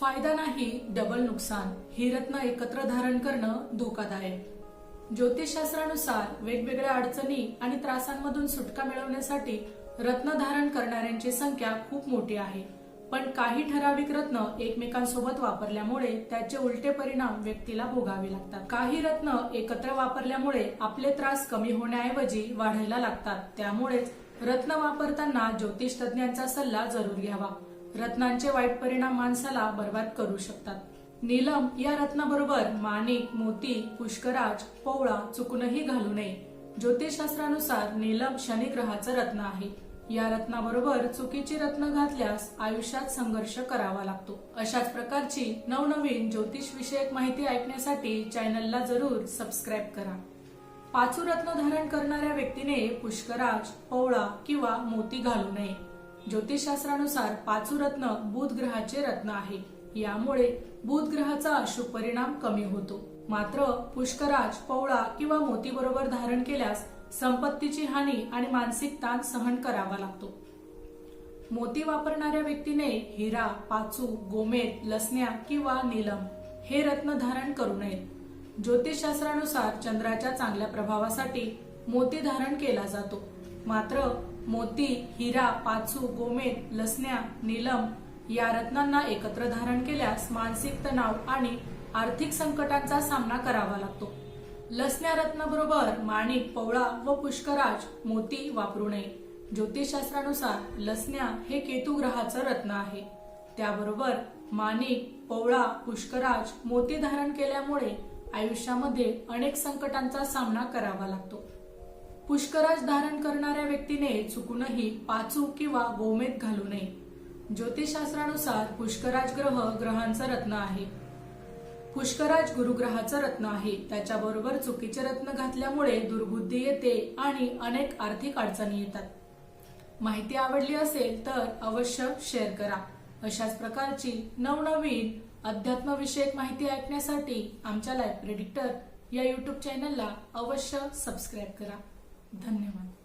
फायदा नाही डबल नुकसान. ही रत्न एकत्र धारण करणं धोकादायक. ज्योतिषशास्त्रानुसार वेगवेगळ्या अडचणी आणि त्रासांमधून सुटका मिळवण्यासाठी रत्न धारण करणाऱ्यांची संख्या खूप मोठी आहे. पण काही ठराविक रत्न एकमेकांसोबत वापरल्यामुळे त्याचे उलटे परिणाम व्यक्तीला भोगावे लागतात. काही रत्न एकत्र वापरल्यामुळे आपले त्रास कमी होण्याऐवजी वाढायला लागतात. त्यामुळेच रत्न वापरताना ज्योतिष तज्ञांचा सल्ला जरूर घ्यावा. रत्नांचे वाईट परिणाम माणसाला बर्बाद करू शकतात. नीलम या रत्नाबरोबर माणिक मोती पुष्कराज पोवळा चुकूनही घालू नये. ज्योतिषशास्त्रानुसार नीलम शनी ग्रहाचं रत्न आहे. या रत्नाबरोबर चुकीची रत्न घातल्यास आयुष्यात संघर्ष करावा लागतो. अशाच प्रकारची नवनवीन ज्योतिष विषयक माहिती ऐकण्यासाठी चॅनलला जरूर सबस्क्राईब करा. पाचू रत्न धारण करणाऱ्या व्यक्तीने पुष्कराज पोवळा किंवा मोती घालू नये. ज्योतिषशास्त्रानुसार पाचू रत्न बुध ग्रहाचे रत्न आहे. यामुळे बुध ग्रहाचा अशुभ परिणाम कमी होतो. मात्र पुष्कराज पवळा किंवा मोती बरोबर धारण केल्यास संपत्तीची हानी आणि मानसिक ताण सहन करावा लागतो. मोती वापरणाऱ्या व्यक्तीने हिरा पाचू गोमेद लसण्या किंवा नीलम हे रत्न धारण करू नयेत. ज्योतिषशास्त्रानुसार चंद्राच्या चांगल्या प्रभावासाठी मोती धारण केला जातो. मात्र मोती हिरा पाचू गोमेद लसण्या नीलम या रत्नांना एकत्र धारण केल्यास मानसिक तणाव आणि आर्थिक संकटांचा सामना करावा लागतो. लसण्या रत्नाबरोबर माणिक पवळा व पुष्कराज मोती वापरू नये. ज्योतिषशास्त्रानुसार लसण्या हे केतू ग्रहाचं रत्न आहे. त्याबरोबर माणिक पवळा पुष्कराज मोती धारण केल्यामुळे आयुष्यामध्ये अनेक संकटांचा सामना करावा लागतो. पुष्कराज धारण करणाऱ्या व्यक्तीने चुकूनही पाचू किंवा गोमेद घालू नये. ज्योतिषशास्त्रानुसार पुष्कराज ग्रह ग्रहांचं रत्न आहे. पुष्कराज गुरुग्रहाचं रत्न आहे. त्याच्याबरोबर चुकीचे रत्न घातल्यामुळे दुर्बुद्धी येते आणि अनेक आर्थिक अडचणी येतात. माहिती आवडली असेल तर अवश्य शेअर करा. अशाच प्रकारची नवनवीन अध्यात्मविषयक माहिती ऐकण्यासाठी आमच्या लाईफ प्रेडिक्टर या युट्यूब चॅनलला अवश्य सबस्क्राईब करा. धन्यवाद.